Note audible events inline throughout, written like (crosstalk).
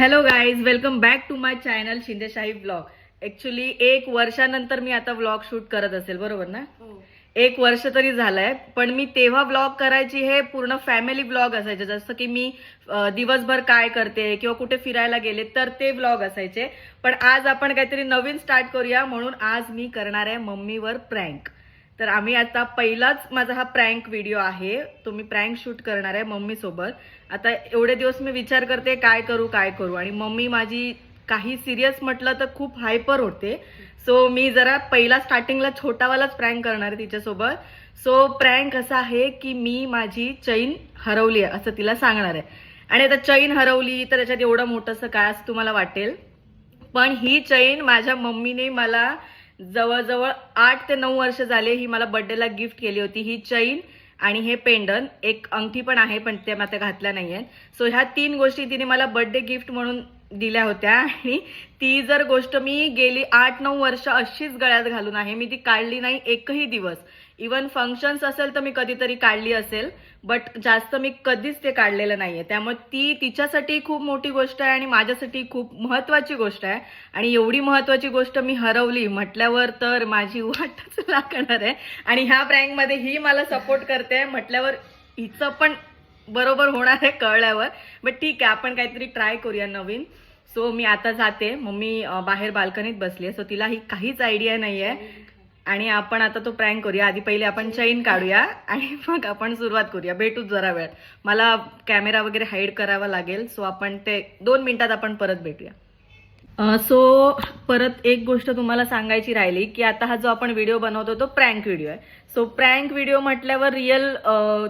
Hello guys welcome back to my channel Shindeshahi blog actually एक वर्षानंतर मी आता blog shoot करत असेल बरोबर ना? एक वर्ष तरी झालंय पण मी तेव्हा ब्लॉग करायची हे पूर्ण फॅमिली ब्लॉग असायचे. जसं की मी दिवसभर काय करते किंवा कुठे फिरायला गेले तर ते ब्लॉग असायचे. पण आज आपण काहीतरी नवीन स्टार्ट करूया म्हणून आज मी करणार आहे मम्मीवर प्रँक तर आम्ही आता पहिलाच माझा हा प्रँक व्हिडिओ आहे. तो मी प्रँक शूट करणार आहे मम्मी सोबत आता एवढे दिवस मी विचार करते काय करू काय करू? आणि मम्मी माझी काही सिरियस म्हटलं तर खूप हायपर होते. सो मी जरा पहिला स्टार्टिंगला छोटावालाच प्रँक करणार आहे तिच्यासोबत. सो प्रँक असा आहे की मी माझी चैन हरवली आहे असं तिला सांगणार आहे. आणि आता चैन हरवली तर त्याच्यात एवढं मोठंसं काय असं तुम्हाला वाटेल. पण ही चैन माझ्या मम्मीने मला जवळजवळ आठ ते नऊ वर्ष झाले ही मला बर्थडेला गिफ्ट केली होती. ही चैन आणि हे पेंडन एक अंगठी पण आहे पण त्या मात्र घातल्या नाहीये. सो ह्या तीन गोष्टी तिने मला बर्थडे गिफ्ट म्हणून दिल्या होत्या. आणि ती जर गोष्ट मी गेली आठ नऊ वर्ष अशीच गळ्यात घालून आहे मी ती काढली नाही एकही दिवस. इवन फंक्शन्स असेल तर मी कधीतरी काढली असेल. बट जास्त मी कधीच ते काढलेलं नाहीये. त्यामुळे ती तिच्यासाठी खूप मोठी गोष्ट आहे आणि माझ्यासाठी खूप महत्वाची गोष्ट आहे. आणि एवढी महत्वाची गोष्ट मी हरवली म्हटल्यावर तर माझी वाटच (laughs) लागणार आहे. आणि ह्या प्रँकमध्ये ही मला सपोर्ट करते म्हटल्यावर हिचं पण बरोबर होणार आहे कळल्यावर. बट ठीक आहे आपण काहीतरी ट्राय करूया नवीन. सो मी आता जाते. मम्मी बाहेर बाल्कनीत बसली आहे सो तिला ही काहीच आयडिया नाही आहे आणि आपण आता तो प्रँक करूया. आधी पहिले आपण चैन काढूया आणि (laughs) मग आपण सुरुवात करूया. भेटूच जरा वेळ. मला कॅमेरा वगैरे हाईड करावा लागेल सो आपण ते दोन मिनिटात आपण परत भेटूया. सो परत एक गोष्ट तुम्हाला सांगायची राहिली की आता हा जो आपण व्हिडिओ बनवतो तो प्रँक व्हिडिओ आहे. सो प्रँक व्हिडिओ म्हटल्यावर रिअल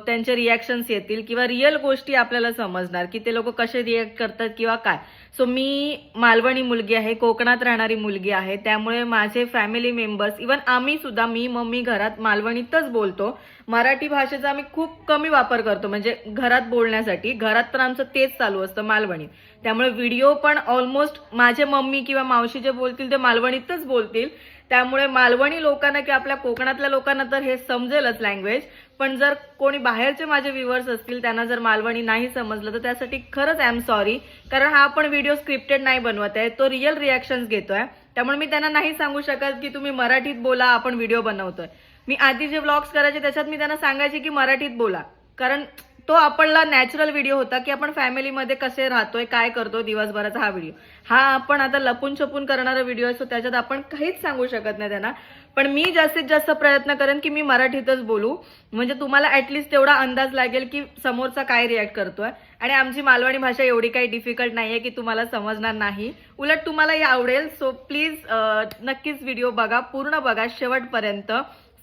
त्यांचे रिॲक्शन्स येतील किंवा रिअल गोष्टी आपल्याला समजणार की ते लोक कसे रिॲक्ट करतात किंवा काय. सो मी मालवणी मुलगी आहे कोकणात राहणारी मुलगी आहे. त्यामुळे माझे फॅमिली मेंबर्स इवन आम्ही सुद्धा मी मम्मी घरात मालवणीतच बोलतो. मराठी भाषेचा आम्ही खूप कमी वापर करतो. म्हणजे घरात बोलण्यासाठी घरात तर आमचं तेच चालू असतं मालवणी. त्यामुळे व्हिडिओ पण ऑलमोस्ट माझे मम्मी किंवा मावशी जे बोलतील ते मालवणीतच बोलतील. त्यामुळे मालवणी लोकांना किंवा आपल्या कोकणातल्या लोकांना तर हे समजेलच लँग्वेज पण जर कोणी बाहेरचे माझे व्ह्युअर्स असतील त्यांना जर मालवणी नाही समजलं तर त्यासाठी खरंच आय एम सॉरी कारण हा आपण व्हिडिओ स्क्रिप्टेड नाही बनवत आहे तो रिअल रिॲक्शन्स घेतोय. त्यामुळे मी त्यांना नाही सांगू शकत की तुम्ही मराठीत बोला आपण व्हिडिओ बनवतोय. मी आधी जे व्लॉग्स करायचे त्याच्यात मी त्यांना सांगायचे की मराठीत बोला. कारण तो आपला नॅचरल व्हिडिओ होता की आपण फॅमिलीमध्ये कसे राहतोय काय करतो दिवसभराचा हा व्हिडिओ हा आपण आता लपून छपून करणारा व्हिडिओ असतो त्याच्यात आपण काहीच सांगू शकत नाही त्यांना. पण मी जास्तीत जास्त प्रयत्न करेन की मी मराठीतच बोलू. म्हणजे तुम्हाला ऍटलिस्ट तेवढा अंदाज लागेल की समोरचा काय रिॲक्ट करतोय. आणि आमची मालवणी भाषा एवढी काही डिफिकल्ट नाहीये की तुम्हाला समजणार नाही. उलट तुम्हाला हे आवडेल सो प्लीज नक्कीच व्हिडिओ बघा पूर्ण बघा शेवटपर्यंत.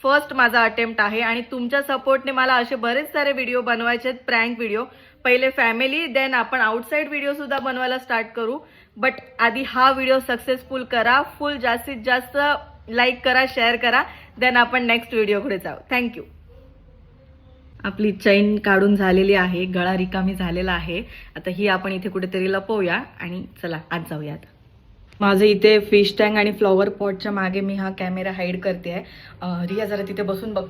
फर्स्ट माझा अटेम्प्ट आहे आणि तुमच्या सपोर्टने मला असे बरेच सारे व्हिडिओ बनवायचे आहेत प्रँक व्हिडिओ पहिले फॅमिली देन आपण आउटसाईड व्हिडिओसुद्धा बनवायला स्टार्ट करू. बट आधी हा व्हिडिओ सक्सेसफुल करा फुल जास्तीत जास्त लाईक करा शेअर करा. देन आपण नेक्स्ट व्हिडिओकडे जाऊ. थँक्यू आपली चैन काढून झालेली आहे गळा रिकामी झालेला आहे. आता ही आपण इथे कुठेतरी लपवूया आणि चला आज जाऊयात. माझं इथे फिश टँक आणि फ्लॉवर पॉटच्या मागे मी हा कॅमेरा हाईड करते आहे रिया जरा तिथे बसून बघ.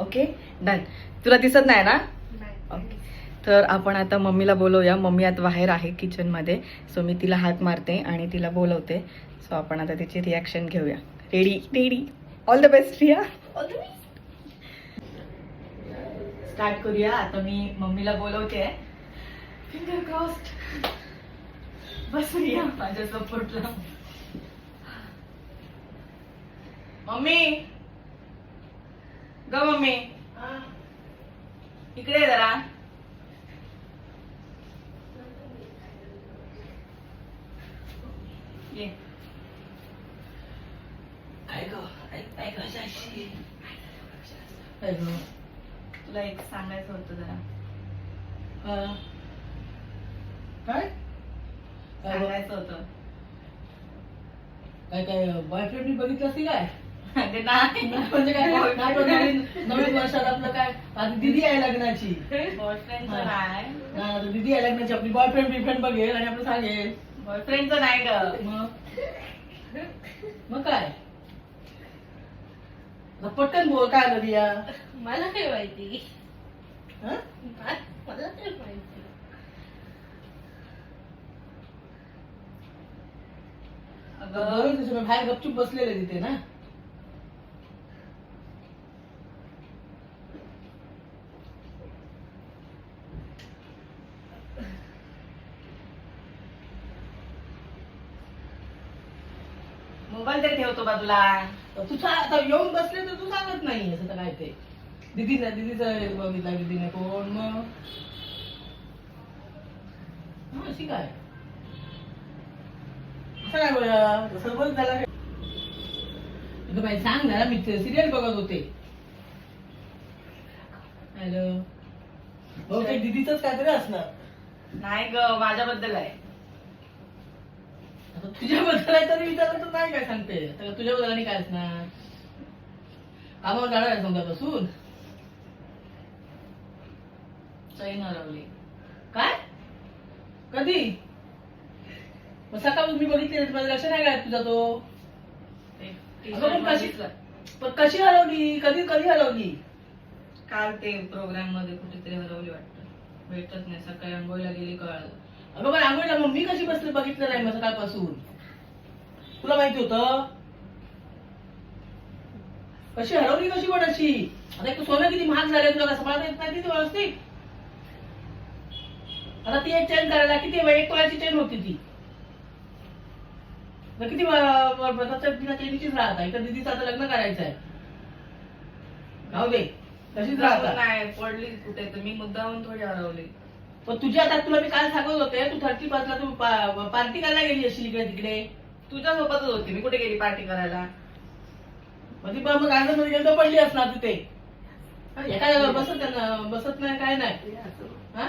ओके डन तुला दिसत नाही ना? ओके तर आपण आता मम्मीला बोलवूया. मम्मी आता बाहेर आहे किचनमध्ये सो मी तिला हात मारते आणि तिला बोलवते. सो आपण आता तिची रिॲक्शन घेऊया. Ready ready all the best Riya start करूया. आता मी मम्मीला बोलवते फिंगर क्रॉस्ड बस रिया माझ्या सपोर्टला मम्मी. ग मम्मी. इकडे ये जरा. ये. काय ग? काय ग. तुला एक सांगायचं होतं जरा. काय? सांगायचं होतं. काय काय बॉयफ्रेंड मी बघितलं असती काय? नाही. म्हणजे काय नवीन वर्षात आपलं काय? आता दिदी आहे लग्नाची. बॉयफ्रेंडचं हा. नाही हा, आता दिदी आहे लग्नाची. आपली बॉयफ्रेंड बिफ्रेंड बघेल आणि आपलं सांगेल. बॉयफ्रेंडचं नाही ग. मग? मग काय? आता पटकन बोल काय आलं मला काय माहिती. हा? मला काय माहिती. मी बाहेर गपचूप बसलेले तिथे ना. मोबाईल तरी ठेवतो बाजूला तर तू सा- आता येऊन बसले तर तू सांगत नाही असं तर काय ते. दिदी ना दिदीचं बघितला दिदीने कोण मग? अशी काय? बोल झाला. अगं बाई सांग ना मी सिरियल बघत होते. हॅलो हो ते दिदीच काहीतरी असणार. नाही ग माझ्याबद्दल आहे. आता तुझ्याबद्दल आहे तरी विचारलं तर नाही काय सांगते. आता तुझ्याबद्दल आणि काय असणार? कामावर जाणार आहे समजापासून चैन हरवली. काय? कधी? मग सकाळून मी बघितली माझं लक्ष नाही काय तुझा तो. अगं, पण कशी. पण कशी हरवली कधी कधी हरवली काल ते प्रोग्राममध्ये कुठेतरी हरवली वाटतं. भेटत नाही सकाळी आंघोळीला गेली कळलं. अगं पण आंघोळीला मग मी कशी बसली बघितलं नाही मग सकाळपासून? तुला माहिती होतं? कशी हरवली कशी पण अशी? आता एक सोनं किती महाग झालं तुला कसं मला येत नाही ती व्यवस्थित? आता ती एक चेन करायला किती एक तोळ्याची चेन होती ती. मग किती व- तिला चेनीचीच राहत तर दिदीचं आता लग्न करायचं आहे जाऊ दे. तशीच राहतात. नाही पडली कुठे तर. मी मुद्दाहून थोडी हरवली. पण तुझ्या आता तुला मी काल सांगत होते तू थर्टी ला तू पार्टी करायला गेली असेल इकडे तिकडे. तुझ्या सोबतच होती. मी कुठे गेली पार्टी करायला? मग ती पण मग गार्डनमध्ये गेलं तर पडली असणार तिथे. हा, एका जागेवर बसत बसत नाही काय नाही हा?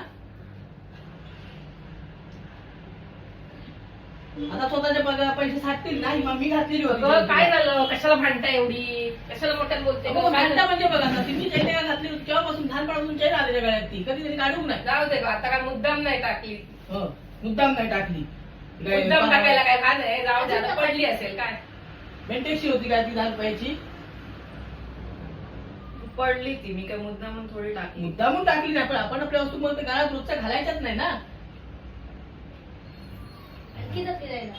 आता स्वतःचे पैसे साठतील नाही मग मी घातलेली होती. अगं, काय झालं? कशाला भांडता एवढी? कशाला मोठ्यात बोलते? अगं, मग घालता म्हणजे बघा ना ती मी चैन घातली होती केव्हापासून लहानपणापासून चैन आलेल्या गळ्यात ती. कधी तरी काढू नाही. जाऊ दे गं, आता काय मुद्दाम नाही टाकली. हो मुद्दाम नाही टाकली. मुद्दाम टाकायला काय घाण आहे? जाऊ दे आता पडली असेल काय? मेंटेक्सी होती काय ती दहा रुपयाची? पडली ती मी काय मुद्दाहून थोडी टाकली. मुद्दामून टाकली नाही पण आपण आपल्या वस्तू मध्ये घरात रोजच्या घालायच्याच नाही ना. जा फिरायला.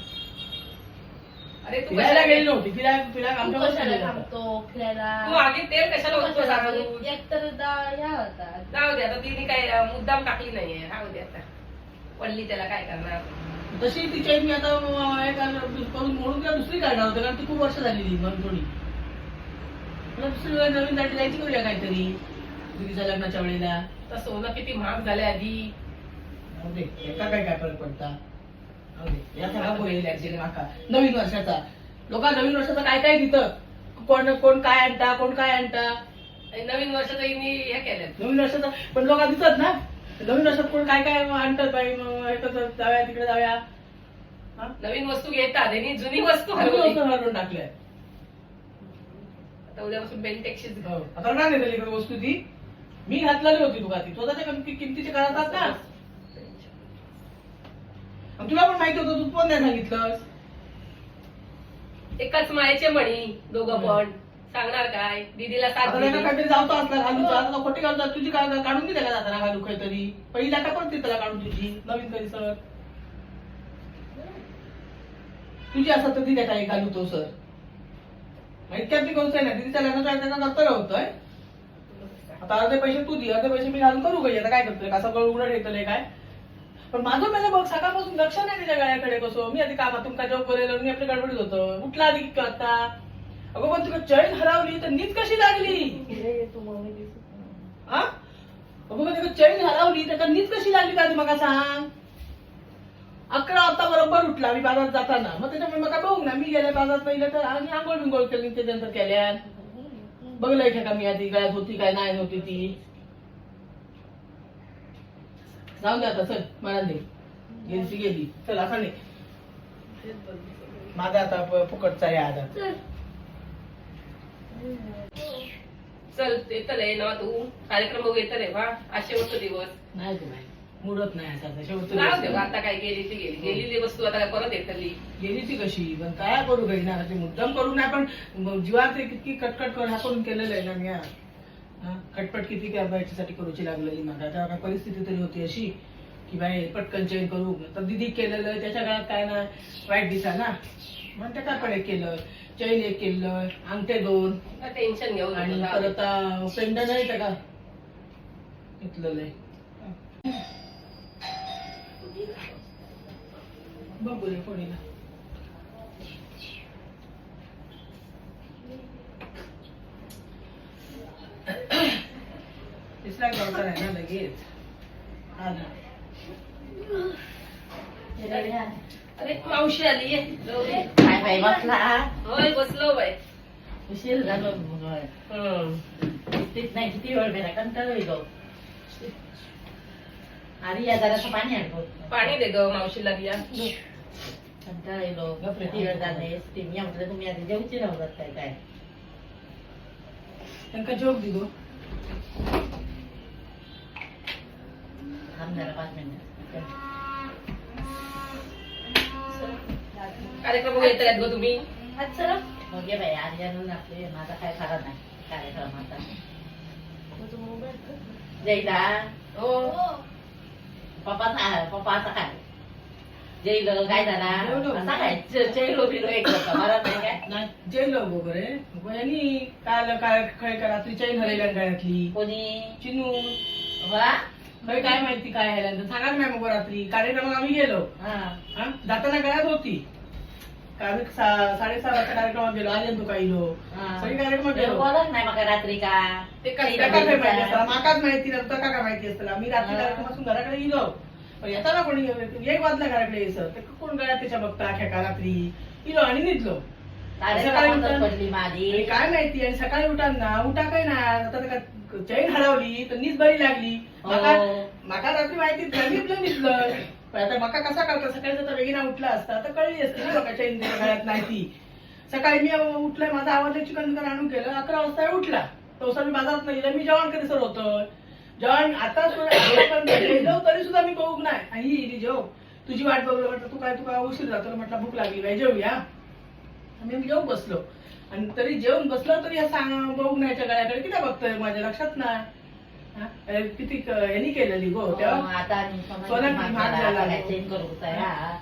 अरे तू फिरायला कशाला गेली नव्हती. फिरायला फिरायला तू आमच्या कशाला गेला. थांबतो फिरायला? तू आधी तेल कशाला तू ओततो कशाला? एक तर दा- या होता. जाऊ दे आता तिने काय अं, मुद्दाम टाकली नाहीये. राहू दे आता. पडली त्याला काय करणार? तशी ती चैन मी आता अं, करून म्हणून तिला दुसरी काढणार होतं कारण ती खूप वर्ष झालेली म्हणून थोडी मला दुसरी वेळ नवीन दाटी जायची करूया काहीतरी दिदीच्या लग्नाच्या वेळेला. तर सोनं किती महाग झालंय आधी. जाऊ दे एका काय काय फरक पडता? नवीन वर्षाचा. लोक नवीन वर्षाचा काय काय घेतं? कोण कोण काय आणता कोण काय आणता? आणि नवीन वर्षाचं हे केलं नवीन वर्षाचा? पण लोक दिसत ना? नवीन वर्षात कोण काय काय आणतात बाई मग हे कसं जाऊया तिकडे जाऊया? नवीन वस्तू घेतात आणि जुनी वस्तू हरवून टाकल्या आता उद्यापासून बेंटेक्शीच हो. आता नाही वस्तू ती. मी घातलेली होती तुला ती. स्वतःच्या किमती- किमतीचे करतात ना? तुला पण माहिती होतं तू पण नाही सांगितलंस? एकाच मायेचे म्हणी दोघं पण. सांगणार काय? दीदीला साथ आता त्यांना. काहीतरी जावतो असला घालूचा आता खोटी घालतात. तुझी का- काढून घे त्याला जाताना घालू काहीतरी? पहिला का पण त्याला काढून तुझी? नवीन तरी सर. तुझी असं तर दिल्या काही घालू तो सर. इतक्यात ती गोष्ट आहे ना. तिथे त्याला त्याचा दप्तर होतोय. आता अर्धे पैसे तू दे अर्धे पैसे मी घालून करू काही आता काय करतोय? का सगळं उघडं ठेवतलंय काय? पण माझं मला बघ सकाळपासून लक्ष नाही त्याच्या गळ्याकडे कसं. मी आधी कामातून का जॉब करेल मी आपल्या गडबडीत होतो. उठला आधी की आता. अगं पण तुला चैन हरवली तर नीट कशी लागली? हा? अगं पण चैन हरवली तर नीट कशी लागली का मग सांग? अकरा वाजता बरोबर उठला मी बाजारात जाताना. मग त्याच्यामुळे मग बघ ना मी गेल्या बाजारात पहिलं तर आणि आंघोळ बिंघोळ केली त्याच्यानंतर केल्या बघलंय का मी आधी गळ्यात होती काय नाही होती ती? जाऊ दे आता चल मला दे. गेली ती गेली. चल आता नाही माझा आता फुकटचा आहे आता चल. येतं रे ना तू. कार्यक्रम बघू येतं रे वा. आज शेवटचा दिवस. नाही तू नाही मुडत नाही आता दे. बा, आता काय गेली ती गेली. गेलेली वस्तू आता काय परत येतली. गेली ती कशी? पण काय करू काही ना ते मुद्दाम करू नाही पण जीवात ते किती कटकट कर हा करून केलेलं आहे ना मी हा. खटपट किती काय याच्यासाठी करूची लागलेली मला काय परिस्थिती तरी होती अशी की बाई पटकन चेंज करू. तर दिदी केलेलं त्याच्या काळात काय ना वाईट दिसा ना. म्हणते काय पण एक केलं. चैन एक केलं अंगठे दोन. टेन्शन घेऊ आणि परत पेंडन नाही का? घेतलेलं बघू रे कोणीला. गावचा आहे ना लगेच हा अरे मावशी आली दे. काय बाई बसला होय बसलो बाय उशीर झालो हम्म. तीच नाही किती वेळ गेला कंटाळा येतो आणि या जरासं पाणी आणतो पाणी दे ग मावशीला दिया कंटाळा येलो किती वेळ झाले मी म्हटलं तुम्ही आधी जेवची नव्हतात काय काय त्यांना जोक दिलो थांब जरा पाच मिनिटं कार्यक्रम वगैरे येत ग तुम्ही? मग ये बाई आज आणून आपले माझा काय खरा नाही कार्यक्रम आता. जयला? हो. पप्पाचा पप्पाचा काय? जयलो काय झाला. असा काय? जयलो बिलो एक नाही काय? आहे यांनी काल काय खय का रात्री चैन हरवल्या गळ्यातली. कोणी? चिनू. वा. खय काय माहिती काय ह्याला सांगा नाही मग रात्री. कार्यक्रमाला आम्ही गेलो. हा. जाताना गळ्यात होती. आम्ही सा- साडेसहा वाजता कार्यक्रमात गेलो. आले तू काही लो हा. सगळी कार्यक्रमात गेलो. बोलत नाही मग रात्री का? ते कसं त्या काय माहिती असतं? माकाच माहिती नव्हतं. का काय माहिती असतं आम्ही रात्री हा. कार्यक्रमातून घराकडे गेलो. पण येताना कोणी एक वाजला घराकडे यायचं. ते कोण गळ्यात त्याच्या बघता? खेका रात्री? गेलो आणि निघलो. सकाळी पडली माझी. काय माहिती आणि सकाळी उठाना उठा काय ना आता का चैन हरवली तर नीच बरी लागली. माका हो. माका रात्री माहिती निघलं पण आता मका कसा कळता सकाळी जर वेगळा उठला असता तर कळली असती ना मका चैन गळ्यात नाही ती सकाळी मी उठलोय माझा आवाज चिकन दुकान आणून केलं. अकरा वाजता उठला. तो मी बाजारात नाही गेला मी जेवण कधी सर होतं? जेवण आता गेलो तरी सुद्धा मी बघू नाही. आणि जेव तुझी वाट बघलं म्हटलं तू काय तू काय उशीर जातो म्हटलं भूक लागली बाई जेवूया आम्ही मी जेवून बसलो. आणि तरी जेवून बसलो तरी या सांग बघू नाहीच्या गळ्याकडे किती बघतोय माझ्या लक्षात नाही. हा? अरे किती क- यांनी केलेली गो हो, तेव्हा? आता आणि हा.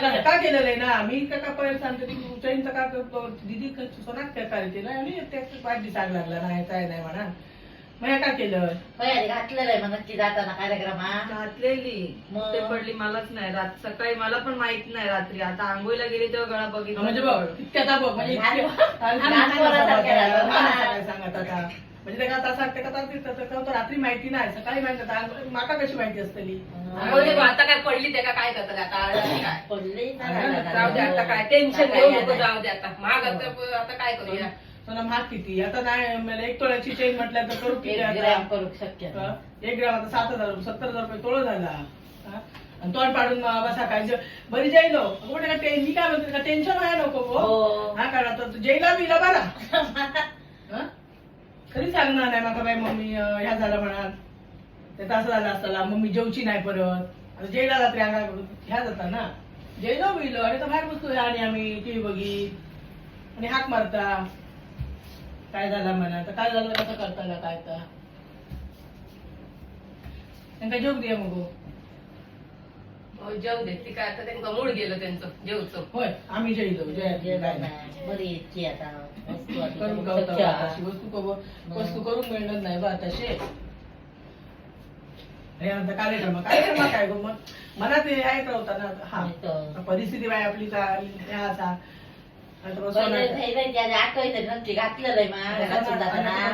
का का केलेलं आहे ना. मी का का पहिले सांगते तू चैनचं का करतो दिदी क- सोनात काय कार्य केलं आणि ते वाट दिसायला लागला नाही काय नाही म्हणा. मग हे का केलं? आधी घातलेलं आहे मग नक्की जाताना कार्यक्रमात घातलेली. मग? ते पडली मलाच नाही रात सकाळी मला पण माहीत नाही रात्री. आता आंघोळीला गेली तेव्हा गळा बघितला. म्हणजे बघ इतक्या आता बघ म्हणजे लहान- लहान लहान सांगत आता म्हणजे ते का तसा ते का तसा- ते का- ते का- रात्री माहिती नाही. सकाळी माहिती आता आंघोळ- माका कशी माहिती असतली? आता काय पडली ते का काय करतात? आता आता काय? पडली जाऊ दे आता काय टेन्शन घेऊ नको जाऊ दे आता. महाग आता आता काय करूया? सोना महाग किती आता नाही मला एक तोळ्याची चेन म्हटलं तर करू किती एक आता? ग्रॅम करू शक्य हा? एक ग्राम आता सात हजार रुपये सत्तर हजार रुपये तोळ झाला. हा? आणि तोंड पाडून बसा काय जे- बरी जायलो कुठे का टे- मी काय म्हणते का टेन्शन आहे नको. हो. हा कारण आता तू जैला बिला बरा. हा? कधी सांगणार नाही माका बाई मम्मी अं, ह्या झाला म्हणा. ते असं झालं असताना मम्मी जेवची नाही परत. आता जैला रात्री अंगा ह्या जाता ना. जैलो बिलो. आणि तर बाहेर बसतो आणि आम्ही टीव्ही बघित. आणि हाक मारता. काय झाला म्हणा? तर काय झालं? कसं करताना काय तर त्यांना जोक दे मग हो. हो, जाऊ दे. ती काय आता त्यांचं मूड गेलं त्यांचं. जेवचं होय आम्ही जैलो जय जेवण काय नाही. बरी इतकी आता. वस्तू आता करून गावता वस्तू करून मिळणार नाही बा तसे हे आता कार्यक्रम (coughs) कार्यक्रम काय गो मग? मनात हे आहे होता ना हा. परिस्थिती बाय आपली काय आता.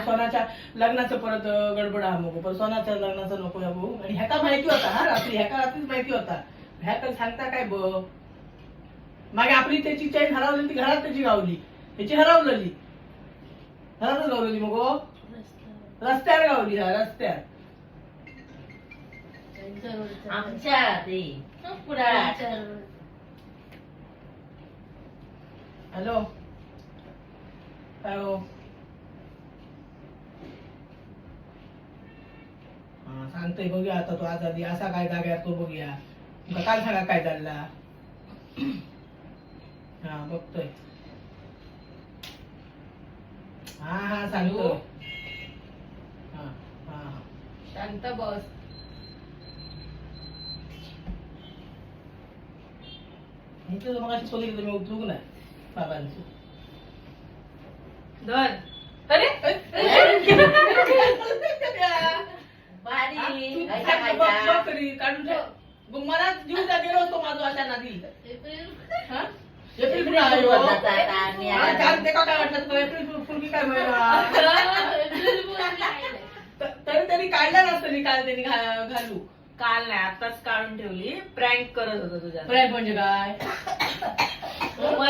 सोनाच्या- लग्नाचं परत गडबड हा मग. पण सोनाच्या लग्नाचं नको या भाऊ. आणि ह्याका माहिती होता हा रात्री. ह्याका रात्रीच माहिती होता. ह्याका सांगता काय ब? मागे आपली त्याची चैन हरवली ती घरात त्याची गावली. त्याची हरवलेली. घरातच गावलेली मग. रस्त्यावर गावली हा रस्त्यावर. आमच्या ते हॅलो काय हो. हा, सांगतोय बघूया आता तो आजादी असा काय जाग्यावर तो बघूया. तुका काल सांगा काय चालला हा बघतोय. हा हा सांगतो. हा हा हा. शांत बस. इथे मग अशी सोली तुम्ही उचलू नाही. बाबांची. धर अरे बारी. तरी, काढून ठेव. मग मला जीव गेलो होतो माझा अशा नादी. हा? एप्रिल फुल आहे हो. जातात आणि हा, चाल, ते का काय वाटलं? तुला एप्रिल फुल- फुल की काय मिळणार? त- तरी त्यांनी काढलं नसतं मी काल त्यांनी घा- घालू. काल नाही आताच काढून ठेवली. प्रँक करत होतो तुझ्या. प्रॅग म्हणजे काय?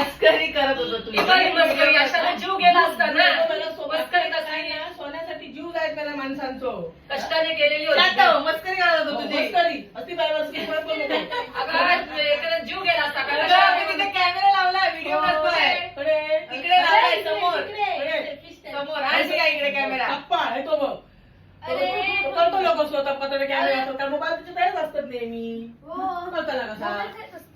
मस्करी करत होतो ती बरी मस्करी, अशाला जीव गेला असता ना. मला सोबत कसली ना, सोन्यासाठी जीव जायचं ना माणसांचो. कष्टाने केलेली होती. मस्करी करत होतो तुझी. मस्करी. अति बाय मस्करी परत बोलू नको. अगं, एखादा जीव गेला असता. अगं, का आम्ही तिथे कॅमेरा लावलाय व्हिडिओ करतोय अरे, इकडे लावलाय समोर. अरे, समोर. आहे का इकडे कॅमेरा अप्पा आहे तो बघ. तो करतो लोक स्वतः पत्र कॅमेरा मोबाईल तिथे तयारच असतात नेहमी. हो. करता कसा.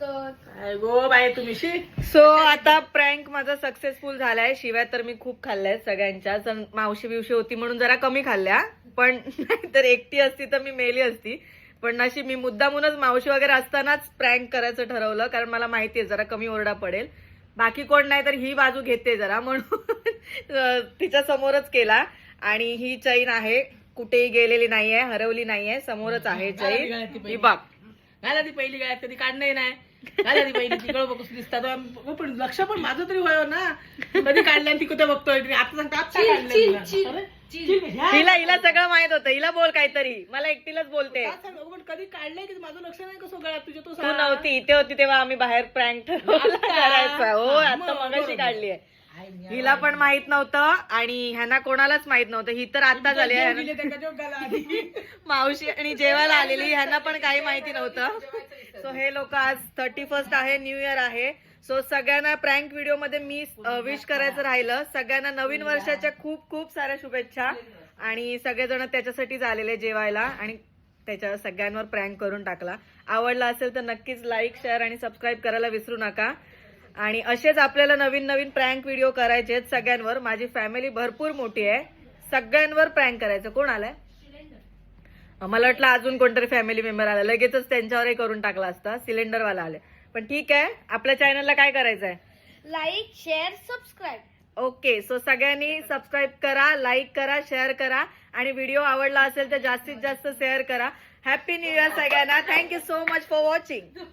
काय गो बाय तुम्ही शी सो आता प्रँक माझा सक्सेसफुल झालाय. शिवाय तर मी खूप खाल्ल्याय सगळ्यांच्या मावशी बिवशी होती म्हणून जरा कमी खाल्ल्या. पण (laughs) नाहीतर एकटी असती तर मी मेली असती. पण अशी मी मुद्दामूनच मावशी वगैरे असतानाच प्रँक करायचं ठरवलं. कारण मला माहिती आहे जरा कमी ओरडा पडेल. बाकी कोण नाही तर ही बाजू घेते जरा म्हणून. (laughs) तिच्या समोरच केला. आणि ही चैन आहे. कुठेही गेलेली नाहीये हरवली नाहीये. समोरच आहे चैन. ही बाग घाला ती पहिली काय कधी काढणं नाही. ती पहिली तिकडं बघ दिसतात. पण लक्ष पण माझं तरी व्हावं ना. कधी काढल्या ती कुठे बघतोय तुम्ही आता सांगता आता चिल, काढलंय चिल, तुला. चिल, अरे, चिल. चिल, ह्या. हिला हिला सगळं माहीत होतं. हिला बोल काहीतरी. मला एकटीलाच बोलते. आता सांग, पण कधी काढलंय की माझं लक्ष नाही कसं गळ्यात तुझ्या तो तू नव्हती. इथे होती तेव्हा आम्ही बाहेर प्रँक ठरवला करायचा. हो हा, आता मग, मगाशी बरोबर. काढली आहे. हिला पण माहीत नव्हतं आणि ह्यांना कोणालाच माहीत नव्हतं. ही तर आता झाली आहे. दिले त्या जोक घाला आधी. (laughs) मावशी आणि जेवायला आलेली ह्यांना पण काही माहिती नव्हतं. सो हे लोक आज थर्टी फर्स्ट आहे न्यू इयर आहे. सो सगळ्यांना प्रँक व्हिडिओमध्ये मी विश करायचं राहिलं. सगळ्यांना नवीन वर्षाच्या खूप खूप साऱ्या शुभेच्छा. आणि सगळेजण त्याच्यासाठीच आलेले जेवायला आणि त्याच्या सगळ्यांवर प्रँक करून टाकला. आवडला असेल तर नक्कीच लाईक शेअर आणि सबस्क्राईब करायला विसरू नका. आणि असेच आपल्याला नवीन नवीन प्रँक व्हिडिओ करायचे आहेत सगळ्यांवर. माझी फॅमिली भरपूर मोठी आहे. सगळ्यांवर प्रँक करायचं. कोण आलंय? मला वाटलं अजून कोणतरी फॅमिली मेंबर आला. लगेचच त्यांच्यावरही करून टाकला असता. सिलेंडरवाला आले. पण ठीक आहे. आपल्या चॅनलला काय करायचं आहे like share subscribe okay so सगळ्यांनी सबस्क्राईब करा लाईक करा शेअर करा. आणि व्हिडिओ आवडला असेल तर जास्तीत जास्त शेअर करा. हॅपी न्यू इयर सगळ्यांना. Thank you so much for watching